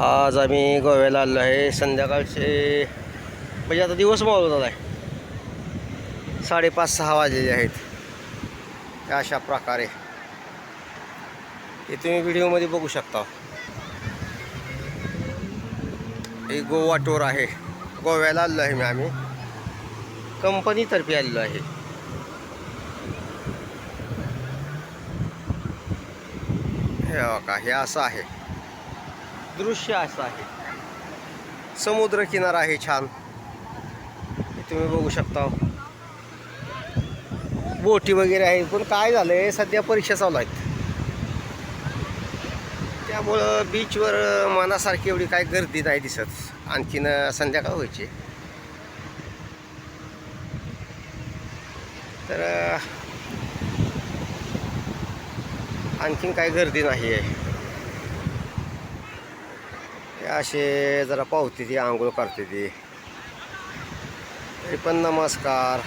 आज आम्ही गोव्याला आलो आहे. संध्याकाळचे म्हणजे आता दिवस मावळत आहे. साडेपाच सहा वाजलेले आहेत. अशा प्रकारे. हे तुम्ही व्हिडिओमध्ये बघू शकता. हे गोवा टूर आहे. गोव्याला आलो आहे मी आम्ही. कंपनीतर्फे आलेलो आहे. हे बघा हे असं आहे. दृश्य असं आहे. समुद्र किनारा आहे छान. तुम्ही बघू शकता. बोटी वगैरे आहे. पण काय झालं आहे सध्या परीक्षा चालू आहेत. त्यामुळं बीचवर मनासारखी एवढी काय गर्दी नाही दिसत. आणखीन संध्याकाळ व्हायची. तर आणखीन काय गर्दी नाही आहे असे जरा पावते ती आंघोळ करते ती. तरी पण नमस्कार.